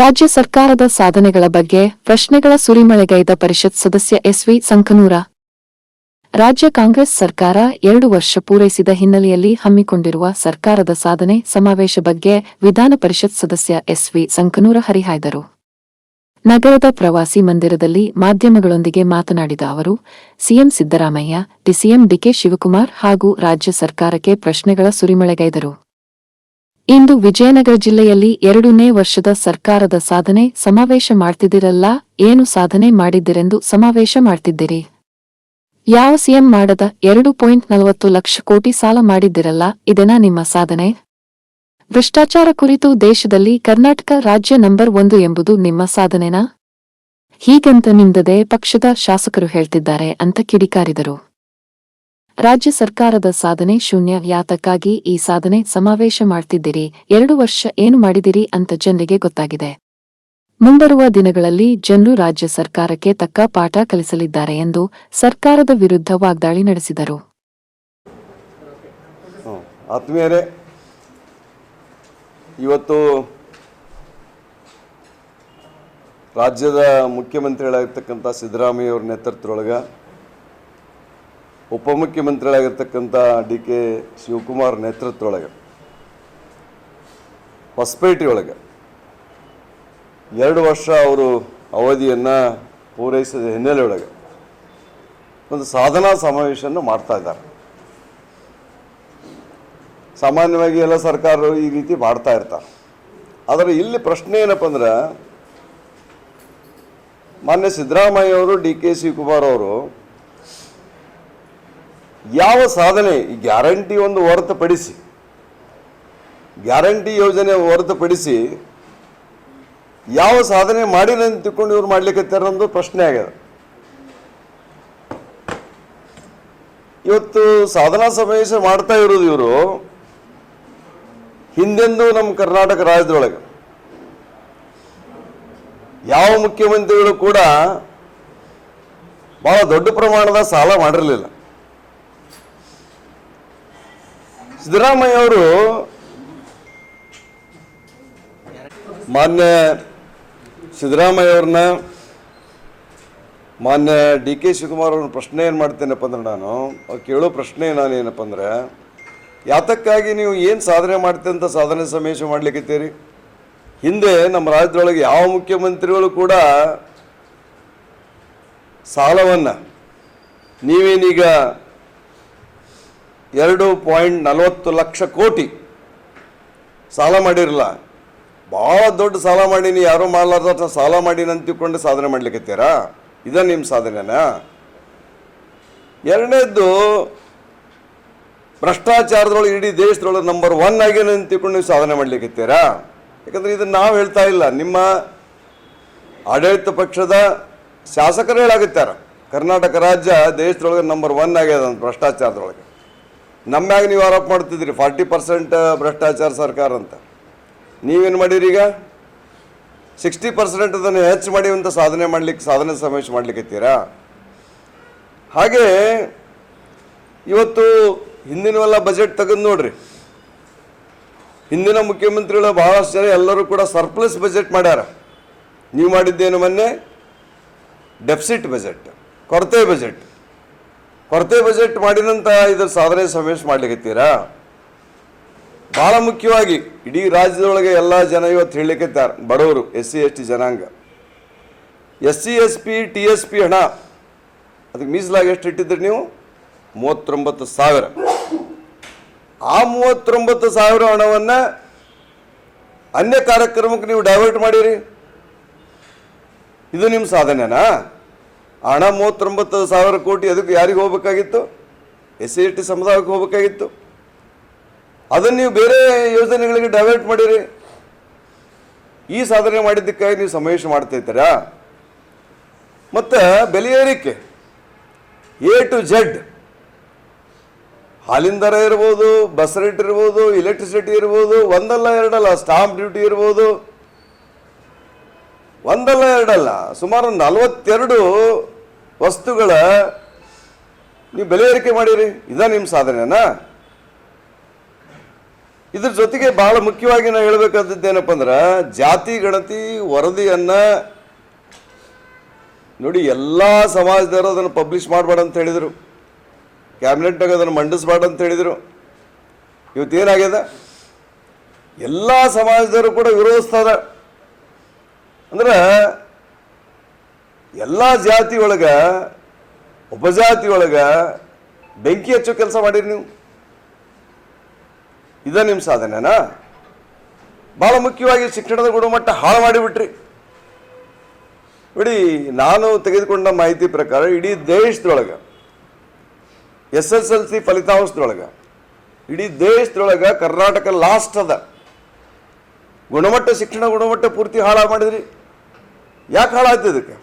ರಾಜ್ಯ ಸರ್ಕಾರದ ಸಾಧನೆಗಳ ಬಗ್ಗೆ ಪ್ರಶ್ನೆಗಳ ಸುರಿಮಳೆಗೈದ ಪರಿಷತ್ ಸದಸ್ಯ ಎಸ್ವಿ ಸಂಕನೂರ. ರಾಜ್ಯ ಕಾಂಗ್ರೆಸ್ ಸರ್ಕಾರ ಎರಡು ವರ್ಷ ಪೂರೈಸಿದ ಹಿನ್ನೆಲೆಯಲ್ಲಿ ಹಮ್ಮಿಕೊಂಡಿರುವ ಸರ್ಕಾರದ ಸಾಧನೆ ಸಮಾವೇಶ ಬಗ್ಗೆ ವಿಧಾನ ಪರಿಷತ್ ಸದಸ್ಯ ಎಸ್ವಿ ಸಂಕನೂರ ಹರಿಹಾಯ್ದರು. ನಗರದ ಪ್ರವಾಸಿ ಮಂದಿರದಲ್ಲಿ ಮಾಧ್ಯಮಗಳೊಂದಿಗೆ ಮಾತನಾಡಿದ ಅವರು, CM Siddaramaiah DCM DK Shivakumar ಹಾಗೂ ರಾಜ್ಯ ಸರ್ಕಾರಕ್ಕೆ ಪ್ರಶ್ನೆಗಳ ಸುರಿಮಳೆಗೈದರು. ಇಂದು ವಿಜಯನಗರ ಜಿಲ್ಲೆಯಲ್ಲಿ ಎರಡನೇ ವರ್ಷದ ಸರ್ಕಾರದ ಸಾಧನೆ ಸಮಾವೇಶ ಮಾಡ್ತಿದ್ದೀರಲ್ಲ? ಏನು ಸಾಧನೆ ಮಾಡಿದ್ದಿರೆಂದು ಸಮಾವೇಶ ಮಾಡ್ತಿದ್ದೀರಿ? ಯಾವ ಸಿಎಂ ಮಾಡದ ಎರಡು ಪಾಯಿಂಟ್ ನಲವತ್ತು ಲಕ್ಷ ಕೋಟಿ ಸಾಲ ಮಾಡಿದ್ದಿರಲ್ಲ? ಇದೇನಾ ನಿಮ್ಮ ಸಾಧನೆ? ಭ್ರಷ್ಟಾಚಾರ ಕುರಿತು ದೇಶದಲ್ಲಿ ಕರ್ನಾಟಕ ರಾಜ್ಯ ನಂಬರ್ ಒಂದು ಎಂಬುದು ನಿಮ್ಮ ಸಾಧನೆನಾ? ಹೀಗಂತ ನಿಂದದೆ ಪಕ್ಷದ ಶಾಸಕರು ಹೇಳ್ತಿದ್ದಾರೆ ಅಂತ ಕಿಡಿಕಾರಿದರು. ರಾಜ್ಯ ಸರ್ಕಾರದ ಸಾಧನೆ ಶೂನ್ಯ ಯಾತಕ್ಕಾಗಿ ಈ ಸಾಧನೆ ಸಮಾವೇಶ ಮಾಡ್ತಿದ್ದೀರಿ, ಎರಡು ವರ್ಷ ಏನು ಮಾಡಿದಿರಿ ಅಂತ ಜನರಿಗೆ ಗೊತ್ತಾಗಿದೆ. ಮುಂಬರುವ ದಿನಗಳಲ್ಲಿ ಜನರು ರಾಜ್ಯ ಸರ್ಕಾರಕ್ಕೆ ತಕ್ಕ ಪಾಠ ಕಲಿಸಲಿದ್ದಾರೆ ಎಂದು ಸರ್ಕಾರದ ವಿರುದ್ಧ ವಾಗ್ದಾಳಿ ನಡೆಸಿದರು. ಇವತ್ತು ರಾಜ್ಯದ ಮುಖ್ಯಮಂತ್ರಿಗಳಾಗಿರ್ತಕ್ಕಂಥ ಸಿದ್ದರಾಮಯ್ಯ ಅವರ ನೇತೃತ್ವದೊಳಗೆ ಉಪಮುಖ್ಯಮಂತ್ರಿಗಳಾಗಿರ್ತಕ್ಕಂಥ ಡಿ ಕೆ ಶಿವಕುಮಾರ್ ನೇತೃತ್ವದೊಳಗೆ ಹೊಸಪೇಟೆಯೊಳಗೆ ಎರಡು ವರ್ಷ ಅವರು ಅವಧಿಯನ್ನು ಪೂರೈಸಿದ ಹಿನ್ನೆಲೆಯೊಳಗೆ ಒಂದು ಸಾಧನಾ ಸಮಾವೇಶವನ್ನು ಮಾಡ್ತಾ ಇದ್ದಾರೆ. ಸಾಮಾನ್ಯವಾಗಿ ಎಲ್ಲ ಸರ್ಕಾರಗಳು ಈ ರೀತಿ ಮಾಡ್ತಾ ಇರ್ತಾರೆ. ಆದರೆ ಇಲ್ಲಿ ಪ್ರಶ್ನೆ ಏನಪ್ಪ ಅಂದ್ರೆ, ಮಾನ್ಯ ಸಿದ್ದರಾಮಯ್ಯ ಅವರು, ಡಿ ಕೆ ಶಿವಕುಮಾರ್ ಅವರು ಯಾವ ಸಾಧನೆ? ಗ್ಯಾರಂಟಿ ಒಂದು ಹೊರತುಪಡಿಸಿ. ಗ್ಯಾರಂಟಿ ಯೋಜನೆ ಹೊರತುಪಡಿಸಿ ಯಾವ ಸಾಧನೆ ಮಾಡಿಲ್ಲ ಅಂತ ತಿಳ್ಕೊಂಡು ಇವ್ರು ಮಾಡ್ಲಿಕ್ಕೆ ಒಂದು ಪ್ರಶ್ನೆ ಆಗ್ಯದ. ಇವತ್ತು ಸಾಧನಾ ಸಮಾವೇಶ ಮಾಡ್ತಾ ಇರೋದು ಇವರು ಹಿಂದೆಂದು ನಮ್ಮ ಕರ್ನಾಟಕ ರಾಜ್ಯದೊಳಗೆ. ಯಾವ ಮುಖ್ಯಮಂತ್ರಿಗಳು ಕೂಡ ಬಹಳ ದೊಡ್ಡ ಪ್ರಮಾಣದ ಸಾಲ ಮಾಡಿರಲಿಲ್ಲ. ಸಿದ್ದರಾಮಯ್ಯ ಅವರು ಮಾನ್ಯ ಸಿದ್ದರಾಮಯ್ಯ ಅವ್ರನ್ನ, ಮಾನ್ಯ ಡಿ ಕೆ ಶಿವಕುಮಾರ್ ಅವ್ರನ್ನ ಪ್ರಶ್ನೆ ಏನು ಮಾಡ್ತೇನಪ್ಪ ಅಂದ್ರೆ ನಾನು, ಅವ್ರು ಕೇಳೋ ಪ್ರಶ್ನೆ ನಾನು ಏನಪ್ಪ ಅಂದ್ರೆ, ಯಾತಕ್ಕಾಗಿ ನೀವು ಏನು ಸಾಧನೆ ಮಾಡ್ತೀರಿ ಅಂತ ಸಾಧನೆ ಸಮೇಶ ಮಾಡ್ಲಿಕ್ಕೀರಿ ಹಿಂದೆ ನಮ್ಮ ರಾಜ್ಯದೊಳಗೆ ಯಾವ ಮುಖ್ಯಮಂತ್ರಿಗಳು ಕೂಡ ಸಾಲವನ್ನು ನೀವೇನೀಗ ಎರಡು ಪಾಯಿಂಟ್ ನಲವತ್ತು ಲಕ್ಷ ಕೋಟಿ ಸಾಲ ಮಾಡಿರಲ್ಲ. ಭಾಳ ದೊಡ್ಡ ಸಾಲ ಮಾಡೀನಿ, ಯಾರೂ ಮಾಡಲಾರ್ದ ಸಾಲ ಮಾಡೀನಿ ಅಂತ ತಿಳ್ಕೊಂಡು ಸಾಧನೆ ಮಾಡ್ಲಿಕ್ಕತ್ತೀರಾ ಇದ ನಿಮ್ಮ ಸಾಧನೆನಾ? ಎರಡನೇದ್ದು ಭ್ರಷ್ಟಾಚಾರದೊಳಗೆ ಇಡೀ ದೇಶದೊಳಗೆ ನಂಬರ್ ಒನ್ ಆಗೇನೆ ಅಂತ ತಿಳ್ಕೊಂಡು ನೀವು ಸಾಧನೆ ಮಾಡ್ಲಿಕ್ಕತ್ತೀರಾ ಯಾಕಂದ್ರೆ ಇದನ್ನು ನಾವು ಹೇಳ್ತಾ ಇಲ್ಲ, ನಿಮ್ಮ ಆಡಳಿತ ಪಕ್ಷದ ಶಾಸಕರು ಹೇಳಾಗುತ್ತಾರ ಕರ್ನಾಟಕ ರಾಜ್ಯ ದೇಶದೊಳಗೆ ನಂಬರ್ ಒನ್ ಆಗ್ಯದ ಅಂತ ಭ್ರಷ್ಟಾಚಾರದೊಳಗೆ ನಮ್ಮ್ಯಾಗ ನೀವು ಆರೋಪ ಮಾಡ್ತಿದ್ರಿ ಫಾರ್ಟಿ ಪರ್ಸೆಂಟ್ ಭ್ರಷ್ಟಾಚಾರ ಸರ್ಕಾರ ಅಂತ. ನೀವೇನು ಮಾಡಿರಿ ಈಗ? ಸಿಕ್ಸ್ಟಿ ಪರ್ಸೆಂಟ್ ಅದನ್ನು ಹೆಚ್ಚು ಮಾಡಿ ಅಂತ ಸಾಧನೆ ಮಾಡ್ಲಿಕ್ಕೆ, ಸಾಧನೆ ಸಮಾವೇಶ ಮಾಡ್ಲಿಕ್ಕತ್ತೀರಾ ಹಾಗೆ ಇವತ್ತು ಹಿಂದಿನವೆಲ್ಲ ಬಜೆಟ್ ತೆಗೆದು ನೋಡ್ರಿ. ಹಿಂದಿನ ಮುಖ್ಯಮಂತ್ರಿಗಳು ಬಹಳಷ್ಟು ಜನ ಎಲ್ಲರೂ ಕೂಡ ಸರ್ಪ್ಲಸ್ ಬಜೆಟ್ ಮಾಡ್ಯಾರ. ನೀವು ಮಾಡಿದ್ದೇನು ಮೊನ್ನೆ? ಡೆಫಿಸಿಟ್ ಬಜೆಟ್ ಕೊರತೆ ಬಜೆಟ್ ಕೊರತೆ ಬಜೆಟ್ ಮಾಡಿದಂಥ ಇದ್ರ ಸಾಧನೆ ಸಮಾವೇಶ ಮಾಡ್ಲಿಕ್ಕತ್ತೀರಾ ಭಾಳ ಮುಖ್ಯವಾಗಿ ಇಡೀ ರಾಜ್ಯದೊಳಗೆ ಎಲ್ಲ ಜನ ಇವತ್ತು ಹೇಳಲಿಕ್ಕತ್ತಾರೆ ಬಡವರು ಎಸ್ ಸಿ ಎಸ್ ಟಿ ಜನಾಂಗ. S C S P T S P ಹಣ, ಅದಕ್ಕೆ ಮೀಸಲಾಗಿ ಎಷ್ಟು ಇಟ್ಟಿದ್ರಿ ನೀವು? ಮೂವತ್ತೊಂಬತ್ತು ಸಾವಿರ. ಆ ಮೂವತ್ತೊಂಬತ್ತು ಸಾವಿರ ಹಣವನ್ನು ಅನ್ಯ ಕಾರ್ಯಕ್ರಮಕ್ಕೆ ನೀವು ಡೈವರ್ಟ್ ಮಾಡಿರಿ? ಇದು ನಿಮ್ಮ ಸಾಧನೆನಾ? ಹಣ ಮೂವತ್ತೊಂಬತ್ತು ಸಾವಿರ ಕೋಟಿ ಅದಕ್ಕೆ ಯಾರಿಗೆ ಹೋಗ್ಬೇಕಾಗಿತ್ತು? ಎಸ್ ಸಿ ಟಿ ಸಮುದಾಯಕ್ಕೆ ಹೋಗ್ಬೇಕಾಗಿತ್ತು. ಅದನ್ನು ನೀವು ಬೇರೆ ಯೋಜನೆಗಳಿಗೆ ಡೈವರ್ಟ್ ಮಾಡಿರಿ. ಈ ಸಾಧನೆ ಮಾಡಿದ್ದಕ್ಕಾಗಿ ನೀವು ಸಮಾವೇಶ ಮಾಡ್ತಿದ್ದೀರಾ ಮತ್ತು ಬೆಲೆ ಏರಿಕೆ ಎ ಟು ಜೆಡ್ ಹಾಲಿನ ದರ ಇರ್ಬೋದು, ಬಸ್ ರೇಟ್ ಇರ್ಬೋದು ಇಲೆಕ್ಟ್ರಿಸಿಟಿ ಇರ್ಬೋದು, ಒಂದಲ್ಲ ಎರಡಲ್ಲ ಸ್ಟಾಂಪ್ ಡ್ಯೂಟಿ ಇರ್ಬೋದು ಒಂದಲ್ಲ ಎರಡಲ್ಲ, ಸುಮಾರು ನಲವತ್ತೆರಡು ವಸ್ತುಗಳ ನೀವು ಬೆಲೆ ಏರಿಕೆ ಮಾಡಿರಿ, ಇದ ನಿಮ್ಮ ಸಾಧನೆನಾ? ಇದ್ರ ಜೊತೆಗೆ ಬಹಳ ಮುಖ್ಯವಾಗಿ ನಾವು ಹೇಳಬೇಕಾದದ್ದು ಏನಪ್ಪ ಅಂದ್ರೆ, ಜಾತಿ, ಗಣತಿ, ವರದಿಯನ್ನ ನೋಡಿ ಎಲ್ಲ ಸಮಾಜದವರು ಅದನ್ನು ಪಬ್ಲಿಷ್ ಮಾಡಬೇಡ ಅಂತ ಹೇಳಿದರು. ಕ್ಯಾಬಿನೆಟ್ನಾಗ ಅದನ್ನು ಮಂಡಿಸ್ಬೇಡ ಅಂತ ಹೇಳಿದರು. ಇವತ್ತೇನಾಗ್ಯದ? ಎಲ್ಲ ಸಮಾಜದವರು ಕೂಡ ವಿರೋಧಿಸ್ತದ ಅಂದ್ರೆ ಎಲ್ಲ ಜಾತಿ ಒಳಗ, ಉಪಜಾತಿ ಒಳಗ ಬೆಂಕಿ ಹಚ್ಚೋ ಕೆಲಸ ಮಾಡಿರಿ ನೀವು. ಇದ ನಿಮ್ಮ ಸಾಧನೆನಾ? ಬಹಳ ಮುಖ್ಯವಾಗಿ ಶಿಕ್ಷಣದ ಗುಣಮಟ್ಟ ಹಾಳು ಮಾಡಿಬಿಟ್ರಿ. ನೋಡಿ ನಾನು ತೆಗೆದುಕೊಂಡ ಮಾಹಿತಿ ಪ್ರಕಾರ ಇಡೀ ದೇಶದೊಳಗ ಎಸ್ ಎಸ್ ಎಲ್ ಸಿ ಫಲಿತಾಂಶದೊಳಗೆ ಇಡೀ ದೇಶದೊಳಗ ಕರ್ನಾಟಕ ಲಾಸ್ಟ್ ಅದ. ಗುಣಮಟ್ಟ, ಶಿಕ್ಷಣ ಗುಣಮಟ್ಟ ಪೂರ್ತಿ ಹಾಳು ಮಾಡಿದ್ರಿ. ಯಾಕೆ ಹಾಳಾಯ್ತು ಇದಕ್ಕೆ?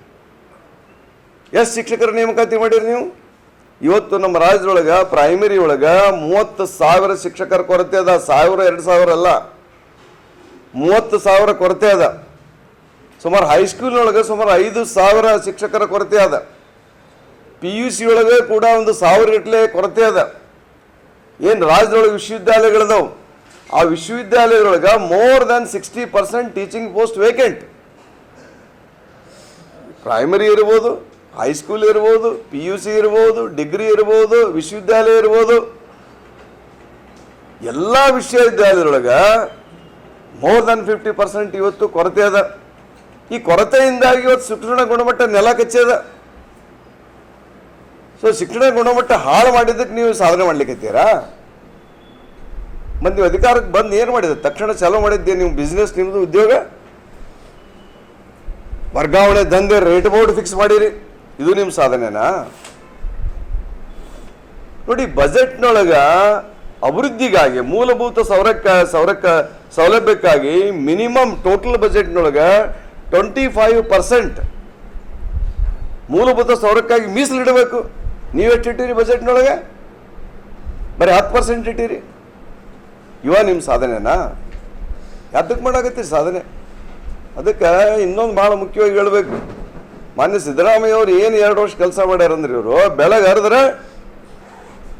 ಎಷ್ಟು ಶಿಕ್ಷಕರ ನೇಮಕಾತಿ ಮಾಡಿರಿ ನೀವು? ಇವತ್ತು ನಮ್ಮ ರಾಜ್ಯದೊಳಗೆ ಪ್ರೈಮರಿ ಒಳಗೆ ಮೂವತ್ತು ಸಾವಿರ ಶಿಕ್ಷಕರ ಕೊರತೆ ಅದ. ಸಾವಿರ, ಎರಡು ಸಾವಿರ ಅಲ್ಲ. ಮೂವತ್ತು ಸಾವಿರ ಕೊರತೆ ಅದ. ಸುಮಾರು ಹೈಸ್ಕೂಲ್ನೊಳಗೆ ಸುಮಾರು ಐದು ಸಾವಿರ ಶಿಕ್ಷಕರ ಕೊರತೆ ಅದ. ಪಿ ಯು ಸಿ ಒಳಗೆ ಕೂಡ ಒಂದು ಸಾವಿರ ಗಟ್ಟಲೆ ಕೊರತೆ ಅದ. ಏನು ರಾಜ್ಯದೊಳಗೆ ವಿಶ್ವವಿದ್ಯಾಲಯಗಳದಾವು ಆ ವಿಶ್ವವಿದ್ಯಾಲಯದೊಳಗೆ more than sixty percent teaching post vacant primary ಇರ್ಬೋದು ಹೈಸ್ಕೂಲ್ ಇರ್ಬೋದು ಪಿ ಯು ಸಿ ಇರ್ಬೋದು ಡಿಗ್ರಿ ಇರ್ಬೋದು, ವಿಶ್ವವಿದ್ಯಾಲಯ ಇರ್ಬೋದು. ಎಲ್ಲ ವಿಶ್ವವಿದ್ಯಾಲಯದೊಳಗೆ ಮೋರ್ ದನ್ ಫಿಫ್ಟಿ ಪರ್ಸೆಂಟ್ ಇವತ್ತು ಕೊರತೆ ಅದ. ಈ ಕೊರತೆಯಿಂದಾಗಿ ಇವತ್ತು ಶಿಕ್ಷಣ ಗುಣಮಟ್ಟ ನೆಲ ಕಚ್ಚದ ಸೊ ಶಿಕ್ಷಣ ಗುಣಮಟ್ಟ ಹಾಳು ಮಾಡಿದ್ದಕ್ಕೆ ನೀವು ಸಾಧನೆ ಮಾಡ್ಲಿಕ್ಕತ್ತೀರಾ ಮತ್ತು ನೀವು ಅಧಿಕಾರಕ್ಕೆ ಬಂದು ಏನು ಮಾಡಿದೆ ತಕ್ಷಣ ಚಾಲೂ ಮಾಡಿದ್ದೆ ನೀವು ಬಿಸ್ನೆಸ್ ನಿಮ್ಮದು ಉದ್ಯೋಗ? ವರ್ಗಾವಣೆ ದಂಧೆ ರೇಟ್ ಬೋರ್ಡ್ ಫಿಕ್ಸ್ ಮಾಡಿರಿ. ಇದು ನಿಮ್ಮ ಸಾಧನೆನಾ? ನೋಡಿ ಬಜೆಟ್ನೊಳಗ ಅಭಿವೃದ್ಧಿಗಾಗಿ, ಮೂಲಭೂತ ಸೌರಕ್ಕ ಸೌರಕ್ಕ, ಸೌಲಭ್ಯಕ್ಕಾಗಿ ಮಿನಿಮಮ್ ಟೋಟಲ್ ಬಜೆಟ್ನೊಳಗ ಟ್ವೆಂಟಿ ಫೈವ್ ಪರ್ಸೆಂಟ್ ಮೂಲಭೂತ ಸೌರಕ್ಕಾಗಿ ಮೀಸಲಿಡಬೇಕು. ನೀವೆಷ್ಟಿಟ್ಟಿರಿ ಬಜೆಟ್ನೊಳಗೆ ಬರೀ ಹತ್ತು ಪರ್ಸೆಂಟ್ ಇಟ್ಟಿರಿ. ಇವ ನಿಮ್ಮ ಸಾಧನೆನಾ? ಯಾತಕ್ಕೆ ಮಾಡಾಕತ್ತೀರಿ ಸಾಧನೆ? ಅದಕ್ಕೆ ಇನ್ನೊಂದು ಭಾಳ ಮುಖ್ಯವಾಗಿ ಹೇಳಬೇಕು. ಮಾನ್ಯ ಸಿದ್ದರಾಮಯ್ಯ ಅವ್ರು ಏನು ಎರಡು ವರ್ಷ ಕೆಲಸ ಮಾಡ್ಯಾರ ಅಂದ್ರೆ ಇವರು ಬೆಳಗ್ಗೆ ಹರಿದ್ರೆ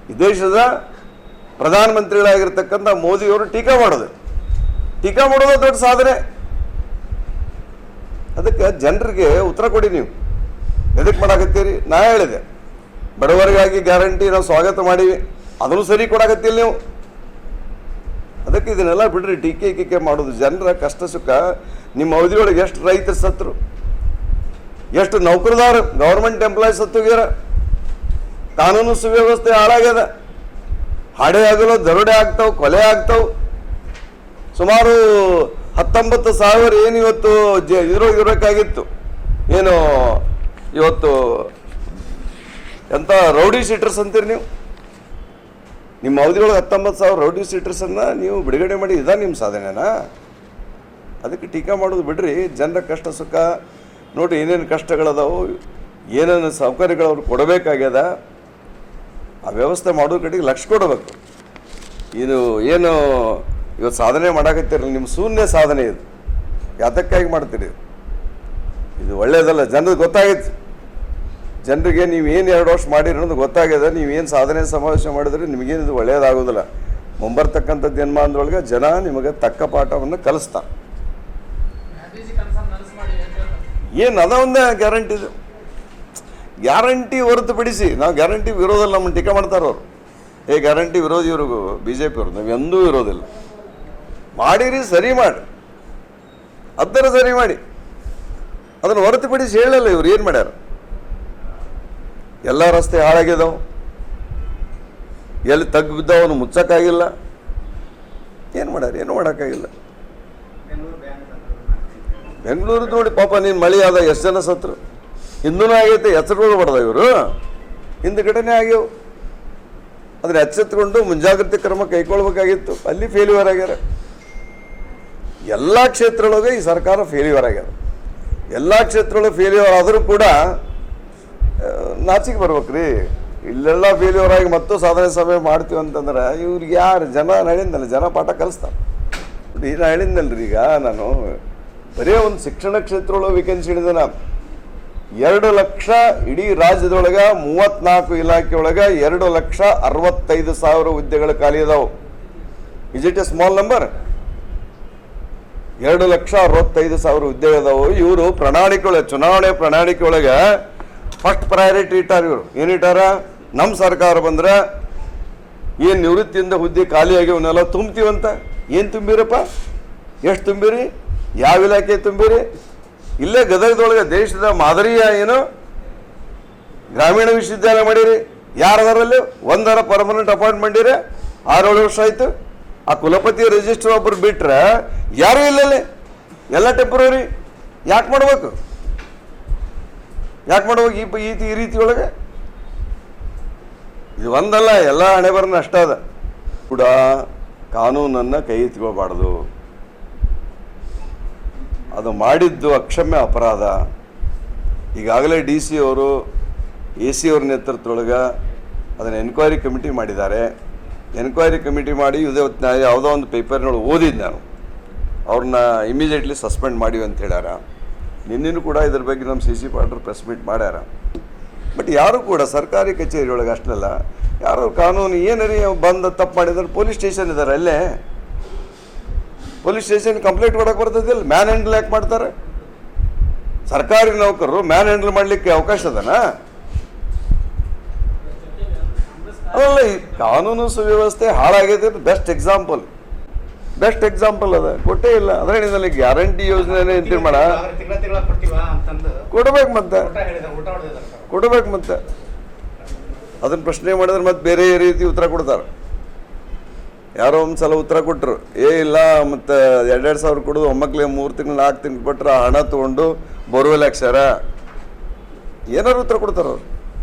ಈ ದೇಶದ ಪ್ರಧಾನಮಂತ್ರಿಗಳಾಗಿರ್ತಕ್ಕಂಥ ಮೋದಿಯವರು ಟೀಕಾ ಮಾಡೋದು. ಟೀಕಾ ಮಾಡೋದು ದೊಡ್ಡ ಸಾಧನೆ. ಅದಕ್ಕೆ ಜನರಿಗೆ ಉತ್ತರ ಕೊಡಿ ನೀವು. ಎದಕ್ಕೆ ಮಾಡಾಕತ್ತೀರಿ? ನಾ ಹೇಳಿದೆ. ಬಡವರಿಗಾಗಿ ಗ್ಯಾರಂಟಿ ನಾವು ಸ್ವಾಗತ ಮಾಡೀವಿ. ಅದನ್ನು ಸರಿ ಕೊಡಾಕತ್ತಿಲ್ಲ ನೀವು. ಅದಕ್ಕೆ ಇದನ್ನೆಲ್ಲ ಬಿಡ್ರಿ, ಟೀಕೆ ಟೀಕೆ ಮಾಡೋದು. ಜನರ ಕಷ್ಟ ಸುಖ. ನಿಮ್ಮ ಅವಧಿಯೊಳಗೆ ಎಷ್ಟು ರೈತರು ಸತ್ರು? ಎಷ್ಟು ನೌಕರದಾರ? ಗೌರ್ಮೆಂಟ್ ಎಂಪ್ಲಾಯೀಸ್ ಸತ್ತೋಗ್ಯಾರ ಕಾನೂನು ಸುವ್ಯವಸ್ಥೆ ಹಾಳಾಗ್ಯದ. ಹಾಡೆ ಆಗಲು ದರೋಡೆ ಆಗ್ತಾವ, ಕೊಲೆ ಆಗ್ತಾವ. ಸುಮಾರು ಹತ್ತೊಂಬತ್ತು ಸಾವಿರ ಏನು ಇವತ್ತು ಜ ಇರೋ ಇರಬೇಕಾಗಿತ್ತು ಏನು ಇವತ್ತು ಎಂಥ ರೌಡಿ ಸೀಟರ್ಸ್ ಅಂತೀರಿ ನೀವು? ನಿಮ್ಮ ಅವಧಿಯೊಳಗೆ ಹತ್ತೊಂಬತ್ತು ಸಾವಿರ ರೌಡಿ ಸೀಟರ್ಸನ್ನು ನೀವು ಬಿಡುಗಡೆ ಮಾಡಿ, ಇದ ನಿಮ್ಮ ಸಾಧನೆನಾ? ಅದಕ್ಕೆ ಟೀಕಾ ಮಾಡೋದು ಬಿಡ್ರಿ. ಜನರ ಕಷ್ಟ, ಸುಖ, ನೋಡಿ ಏನೇನು ಕಷ್ಟಗಳದಾವು, ಏನೇನು ಸೌಕರ್ಯಗಳು ಅವ್ರು ಕೊಡಬೇಕಾಗ್ಯದ, ಆ ವ್ಯವಸ್ಥೆ ಮಾಡೋ ಕಡೆಗೆ ಲಕ್ಷ ಕೊಡಬೇಕು. ಇದು ಏನು ಇವತ್ತು ಸಾಧನೆ ಮಾಡಾಕತ್ತೀರಲ್ಲ ನಿಮ್ಮ ಶೂನ್ಯ ಸಾಧನೆ ಇದು. ಯಾತಕ್ಕಾಗಿ ಮಾಡ್ತೀರಿ? ಇದು ಒಳ್ಳೆಯದಲ್ಲ ಜನರಿಗೆ ಗೊತ್ತಾಗೈತಿ. ಜನರಿಗೆ ನೀವು ಏನು ಎರಡು ವರ್ಷ ಮಾಡಿರಿ ಅನ್ನೋದು ಗೊತ್ತಾಗ್ಯದ ನೀವೇನು ಸಾಧನೆ ಸಮಾವೇಶ ಮಾಡಿದ್ರೆ ನಿಮಗೇನು ಇದು ಒಳ್ಳೆಯದಾಗೋದಿಲ್ಲ ಮುಂಬರ್ತಕ್ಕಂಥ ದಿನಮಾನದೊಳಗೆ ಜನ ನಿಮಗೆ ತಕ್ಕ ಪಾಠವನ್ನು ಕಲಿಸ್ತಾರೆ. ಏನು ಅದ ಒಂದೇ ಗ್ಯಾರಂಟಿ ಗ್ಯಾರಂಟಿ ಹೊರತುಪಡಿಸಿ ನಾವು ಗ್ಯಾರಂಟಿ ವಿರೋಧಲ್ಲ, ನಮ್ಮನ್ನು ಟೀಕೆ ಮಾಡ್ತಾರೆ ಅವರು. ಏ, ಗ್ಯಾರಂಟಿ ವಿರೋಧಿ ಇವ್ರಿಗೂ ಬಿ ಜೆ ಪಿ ಅವರು ನಾವು ಎಂದೂ ಇರೋದಿಲ್ಲ. ಮಾಡಿರಿ, ಸರಿ ಮಾಡಿ. ಅದರ ಸರಿ ಮಾಡಿ. ಅದನ್ನು ಹೊರತುಪಡಿಸಿ ಹೇಳಲ್ಲ ಇವ್ರು, ಏನು ಮಾಡ್ಯಾರ? ಎಲ್ಲ ರಸ್ತೆ ಹಾಳಾಗಿದ್ದವು ಎಲ್ಲಿ ತಗ್ಗು ಬಿದ್ದವನು ಮುಚ್ಚಕ್ಕಾಗಿಲ್ಲ. ಏನು ಮಾಡ್ಯಾರ? ಏನು ಮಾಡೋಕ್ಕಾಗಿಲ್ಲ. ಬೆಂಗಳೂರು ನೋಡಿ ಪಾಪ ನೀನು ಮಳೆ ಆದ ಎಷ್ಟು ಜನ ಸತ್ರು? ಹಿಂದೂ ಆಗೈತೆ, ಎಚ್ಚರಗಳು ಬಡ್ದ ಇವರು. ಘಟನೆ ಆಗ್ಯವು. ಅದನ್ನ ಎಚ್ಚೆತ್ಕೊಂಡು ಮುಂಜಾಗ್ರತೆ ಕ್ರಮ ಕೈಗೊಳ್ಬೇಕಾಗಿತ್ತು. ಅಲ್ಲಿ ಫೇಲ್ಯೂರ್ ಆಗ್ಯಾರ. ಎಲ್ಲ ಕ್ಷೇತ್ರಗಳಿಗೆ ಈ ಸರ್ಕಾರ ಫೇಲ್ಯೂರ್ ಆಗ್ಯಾರ ಎಲ್ಲ ಕ್ಷೇತ್ರಗಳು ಫೇಲ್ಯೂರ್ ಆದರೂ ಕೂಡ ನಾಚಿಕೆ ಬರ್ಬೇಕ್ರಿ. ಇಲ್ಲೆಲ್ಲ ಫೇಲ್ಯೂರ್ ಆಗಿ ಮತ್ತು ಸಾಧನೆ ಸಭೆ ಮಾಡ್ತೀವಿ ಅಂತಂದ್ರೆ ಇವ್ರಿಗೆ ಯಾರು ಜನ ಹೇಳಿದ್ನಲ್ಲ ಜನ ಪಾಠ ಕಲಿಸ್ತಾರೆ. ನಾನು ಹೇಳಿದ್ನಲ್ರಿ ಈಗ ನಾನು ಬರೀ ಒಂದು ಶಿಕ್ಷಣ ಕ್ಷೇತ್ರದೊಳಗೆ ವೇಕೆನ್ಸಿ ಹಿಡಿದನ ಎರಡು ಲಕ್ಷ ಇಡೀ ರಾಜ್ಯದೊಳಗೆ, ಮೂವತ್ನಾಲ್ಕು ಇಲಾಖೆಯೊಳಗೆ ಎರಡು ಲಕ್ಷ ಅರವತ್ತೈದು ಸಾವಿರ ಹುದ್ದೆಗಳು ಖಾಲಿ ಇದಾವೆ is it a small number ಎರಡು ಲಕ್ಷ ಅರವತ್ತೈದು ಸಾವಿರ ಹುದ್ದೆ ಅದಾವು ಇವರು ಪ್ರಣಾಳಿಕೆ ಒಳಗೆ ಚುನಾವಣೆ ಪ್ರಣಾಳಿಕೆ ಒಳಗೆ ಫಸ್ಟ್ ಪ್ರಯಾರಿಟಿ ಇಟ್ಟಾರ ಇವರು. ಏನಿಟ್ಟಾರ ನಮ್ಮ ಸರ್ಕಾರ ಬಂದ್ರೆ ಏನು ನಿವೃತ್ತಿಯಿಂದ ಹುದ್ದೆ ಖಾಲಿ ಆಗ್ಯವನ್ನೆಲ್ಲ ತುಂಬ್ತೀವಂತ? ಏನು ತುಂಬಿರಪ್ಪ? ಎಷ್ಟು ತುಂಬಿರಿ? ಯಾವ ಇಲಾಖೆ ತುಂಬಿರಿ? ಇಲ್ಲೇ ಗದಗದೊಳಗೆ ದೇಶದ ಮಾದರಿಯ ಏನು ಗ್ರಾಮೀಣ ವಿಶ್ವವಿದ್ಯಾಲಯ ಮಾಡಿರಿ. ಯಾರದರಲ್ಲಿ ಒಂದರ ಪರ್ಮನೆಂಟ್ ಅಪಾಯಿಂಟ್ಮೆಂಟ್ ಇರಿ ಆರೇಳು ವರ್ಷ ಆಯಿತು. ಆ ಕುಲಪತಿ ರಿಜಿಸ್ಟರ್ ಒಬ್ಬರು ಬಿಟ್ಟರೆ ಯಾರೂ ಇಲ್ಲಲ್ಲಿ. ಎಲ್ಲ ಟೆಂಪ್ರವರಿ ಯಾಕೆ ಮಾಡ್ಬೇಕು? ಯಾಕೆ ಮಾಡುವಾಗ ಈ ಈ ರೀತಿ ಒಳಗೆ ಇದು ಒಂದಲ್ಲ, ಎಲ್ಲ ಹಣೆ ಬರನ ಅಷ್ಟ ಅದ. ಕೂಡ ಕಾನೂನನ್ನು ಕೈ ಎತ್ಕೋಬಾರ್ದು. ಅದು ಮಾಡಿದ್ದು ಅಕ್ಷಮ್ಯ ಅಪರಾಧ. ಈಗಾಗಲೇ ಡಿ ಸಿ ಅವರು, ಎ ಸಿ ಅವ್ರ ನೇತೃತ್ವದೊಳಗೆ ಅದನ್ನು ಎನ್ಕ್ವೈರಿ ಕಮಿಟಿ ಮಾಡಿದ್ದಾರೆ. ಎನ್ಕ್ವೈರಿ ಕಮಿಟಿ ಮಾಡಿ ಇದೇ ಹೊತ್ತು ಯಾವುದೋ ಒಂದು ಪೇಪರ್ನೊಳಗೆ ಓದಿದ್ದು ನಾನು. ಅವ್ರನ್ನ ಇಮಿಡಿಯೇಟ್ಲಿ ಸಸ್ಪೆಂಡ್ ಮಾಡಿವಿ ಅಂತ ಹೇಳ್ಯಾರ. ನಿನ್ನೆನೂ ಕೂಡ ಇದ್ರ ಬಗ್ಗೆ ನಮ್ಮ ಸಿ ಸಿ ಪಾಟ್ರು ಪ್ರೆಸ್ ಮೀಟ್ ಮಾಡ್ಯಾರ. ಬಟ್ ಯಾರು ಕೂಡ ಸರ್ಕಾರಿ ಕಚೇರಿ ಒಳಗೆ ಅಷ್ಟಲ್ಲ ಯಾರು ಕಾನೂನು ಏನರಿ ಬಂದು ತಪ್ಪು ಮಾಡಿದ್ರೆ ಪೊಲೀಸ್ ಸ್ಟೇಷನ್ ಇದ್ದಾರೆ ಅಲ್ಲೇ. ಪೊಲೀಸ್ ಸ್ಟೇಷನ್ ಕಂಪ್ಲೇಂಟ್ ಕೊಡಕ್ಕೆ ಬರ್ತದಿಲ್ಲ ಮ್ಯಾನ್ ಹ್ಯಾಂಡಲ್ ಯಾಕೆ ಮಾಡ್ತಾರೆ? ಸರ್ಕಾರಿ ನೌಕರರು ಮ್ಯಾನ್ ಹ್ಯಾಂಡಲ್ ಮಾಡಲಿಕ್ಕೆ ಅವಕಾಶ ಅದನಾ? ಅಲ್ಲ, ಈ ಕಾನೂನು ಸುವ್ಯವಸ್ಥೆ ಹಾಳಾಗೈತೆ ಬೆಸ್ಟ್ ಎಕ್ಸಾಂಪಲ್ ಬೆಸ್ಟ್ ಎಕ್ಸಾಂಪಲ್ ಅದ. ಕೊಟ್ಟೇ ಇಲ್ಲ. ಅದ್ರಲ್ಲಿ ಗ್ಯಾರಂಟಿ ಯೋಜನೆ ಅಂತೀವಿ ಮಾಡ. ಕೊಡ್ಬೇಕು ಮತ್ತೆ. ಕೊಡ್ಬೇಕು ಮತ್ತೆ. ಅದನ್ನ ಪ್ರಶ್ನೆ ಮಾಡಿದ್ರೆ ಮತ್ತೆ ಬೇರೆ ರೀತಿ ಉತ್ತರ ಕೊಡ್ತಾರೆ. ಯಾರೋ ಒಂದು ಸಲ ಉತ್ತರ ಕೊಟ್ಟರು ಏ ಇಲ್ಲ ಮತ್ತು ಎರಡೆರಡು ಸಾವಿರ ಕೊಡೋದು ಒಮ್ಮಕ್ಳೆ ಮೂರು ತಿಂಗಳು ನಾಲ್ಕು ತಿಂಗಳು ಕೊಟ್ಟರೆ ಆ ಹಣ ತಗೊಂಡು ಬೋರ್ವೆಲ್ ಹಾಕ್ಸ್ಯಾರ ಏನಾರು ಉತ್ತರ ಕೊಡ್ತಾರ ಅವ್ರು